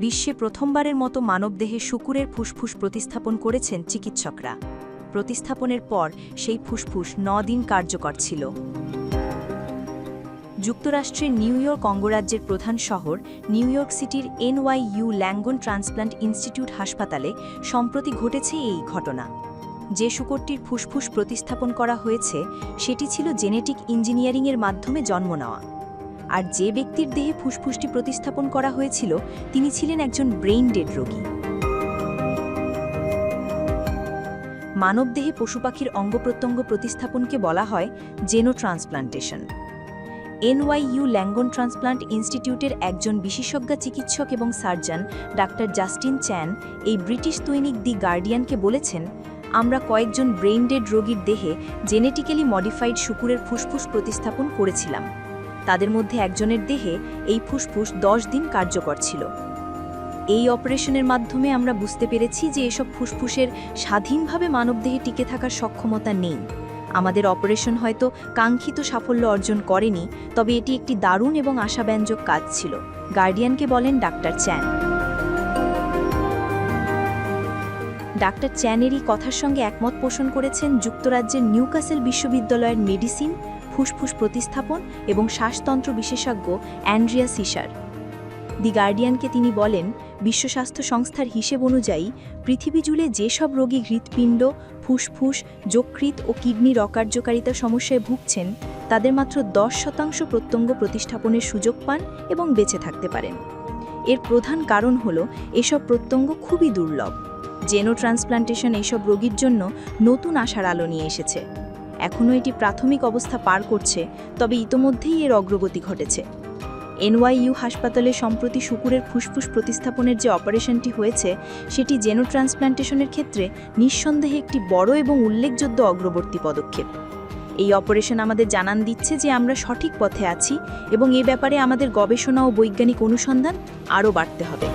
বিশ্বে প্রথমবারের মতো মানবদেহে শুকুরের ফুসফুস প্রতিস্থাপন করেছেন চিকিৎসকরা। প্রতিস্থাপনের পর সেই ফুসফুস ন দিন কার্যকর ছিল। যুক্তরাষ্ট্রের নিউ ইয়র্ক অঙ্গরাজ্যের প্রধান শহর, নিউ ইয়র্ক সিটির এনওয়াইইউ ল্যাঙ্গন ট্রান্সপ্লান্ট ইনস্টিটিউট হাসপাতালে সম্প্রতি ঘটেছে এই ঘটনা। যে শুকরটির ফুসফুস প্রতিস্থাপন করা হয়েছে, সেটি ছিল জেনেটিক ইঞ্জিনিয়ারিংয়ের মাধ্যমে জন্ম নেওয়া। আর যে ব্যক্তির দেহে ফুসফুসটি প্রতিস্থাপন করা হয়েছিল, তিনি ছিলেন একজন ব্রেইন ডেড রোগী মানবদেহে পশু পাখির অঙ্গ প্রত্যঙ্গ প্রতিস্থাপনকে বলা হয় xenotransplantation NYU Langone transplant ইনস্টিটিউটের একজন বিশেষজ্ঞ চিকিৎসক এবং সার্জন ডাক্তার জাস্টিন চ্যান এই ব্রিটিশ দৈনিক দি গার্ডিয়ানকে বলেছেন, আমরা কয়েকজন ব্রেইন ডেড রোগীর দেহে জেনেটিক্যালি মডিফাইড শুকুরের ফুসফুস প্রতিস্থাপন করেছিলাম। তাদের মধ্যে একজনের দেহে এই ফুসফুস দশ দিন কার্যকর ছিল। এই অপারেশনের মাধ্যমে আমরা বুঝতে পেরেছি যে এসব ফুসফুসের স্বাধীনভাবে মানবদেহে টিকে থাকার সক্ষমতা নেই। আমাদের অপারেশন হয়তো কাঙ্ক্ষিত সাফল্য অর্জন করেনি, তবে এটি একটি দারুণ এবং আশাব্যঞ্জক কাজ ছিল, গার্ডিয়ানকে বলেন ডাক্তার চ্যান। ডাক্তার চ্যানেরই কথার সঙ্গে একমত পোষণ করেছেন যুক্তরাজ্যের নিউকাসেল বিশ্ববিদ্যালয়ের মেডিসিন ফুসফুস প্রতিস্থাপন এবং শ্বাসতন্ত্র বিশেষজ্ঞ অ্যান্ড্রিয়া সিসার। দি গার্ডিয়ানকে তিনি বলেন, বিশ্ব স্বাস্থ্য সংস্থার হিসেব অনুযায়ী পৃথিবী জুড়ে যেসব রোগী হৃৎপিণ্ড, ফুসফুস, যকৃৎ ও কিডনির অকার্যকারিতা সমস্যায় ভুগছেন, তাদের মাত্র দশ শতাংশ প্রত্যঙ্গ প্রতিস্থাপনের সুযোগ পান এবং বেঁচে থাকতে পারেন। এর প্রধান কারণ হল, এসব প্রত্যঙ্গ খুবই দুর্লভ। জেনো ট্রান্সপ্লান্টেশন এসব রোগীর জন্য নতুন আশার আলো নিয়ে এসেছে। এখনও এটি প্রাথমিক অবস্থা পার করছে, তবে ইতোমধ্যেই এর অগ্রগতি ঘটেছে। এনওয়াইইউ হাসপাতালে সম্প্রতি শুকুরের ফুসফুস প্রতিস্থাপনের যে অপারেশনটি হয়েছে, সেটি জেনো ট্রান্সপ্লান্টেশনের ক্ষেত্রে নিঃসন্দেহে একটি বড় এবং উল্লেখযোগ্য অগ্রবর্তী পদক্ষেপ। এই অপারেশন আমাদের জানান দিচ্ছে যে আমরা সঠিক পথে আছি এবং এ ব্যাপারে আমাদের গবেষণা ও বৈজ্ঞানিক অনুসন্ধান আরও বাড়তে হবে।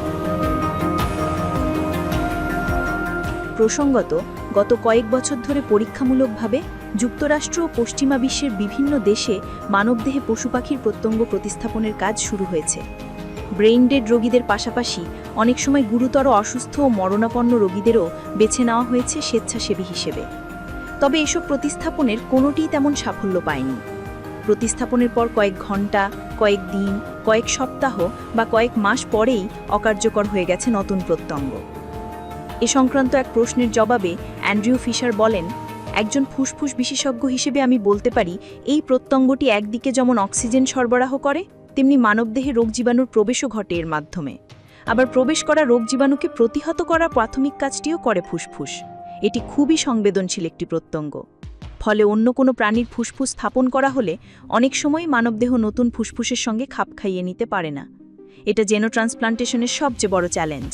প্রসঙ্গত, গত কয়েক বছর ধরে পরীক্ষামূলকভাবে যুক্তরাষ্ট্র ও পশ্চিমা বিশ্বের বিভিন্ন দেশে মানবদেহে পশু পাখির প্রত্যঙ্গ প্রতিস্থাপনের কাজ শুরু হয়েছে। ব্রেইন ডেড রোগীদের পাশাপাশি অনেক সময় গুরুতর অসুস্থ ও মরণাপন্ন রোগীদেরও বেছে নেওয়া হয়েছে স্বেচ্ছাসেবী হিসেবে। তবে এসব প্রতিস্থাপনের কোনোটিই তেমন সাফল্য পায়নি। প্রতিস্থাপনের পর কয়েক ঘণ্টা কয়েক দিন, কয়েক সপ্তাহ বা কয়েক মাস পরেই অকার্যকর হয়ে গেছে নতুন প্রত্যঙ্গ। এ সংক্রান্ত এক প্রশ্নের জবাবে অ্যান্ড্রিউ ফিশার বলেন একজন ফুসফুস বিশেষজ্ঞ হিসেবে আমি বলতে পারি, এই প্রত্যঙ্গটি একদিকে যেমন অক্সিজেন সরবরাহ করে, তেমনি মানবদেহে রোগ জীবাণুর প্রবেশও ঘটে এর মাধ্যমে। আবার প্রবেশ করা রোগ জীবাণুকে প্রতিহত করা প্রাথমিক কাজটিও করে ফুসফুস। এটি খুবই সংবেদনশীল একটি প্রত্যঙ্গ। ফলে অন্য কোনো প্রাণীর ফুসফুস স্থাপন করা হলে অনেক সময় মানবদেহ নতুন ফুসফুসের সঙ্গে খাপ খাইয়ে নিতে পারে না। এটা জেনো ট্রান্সপ্লান্টেশনের সবচেয়ে বড় চ্যালেঞ্জ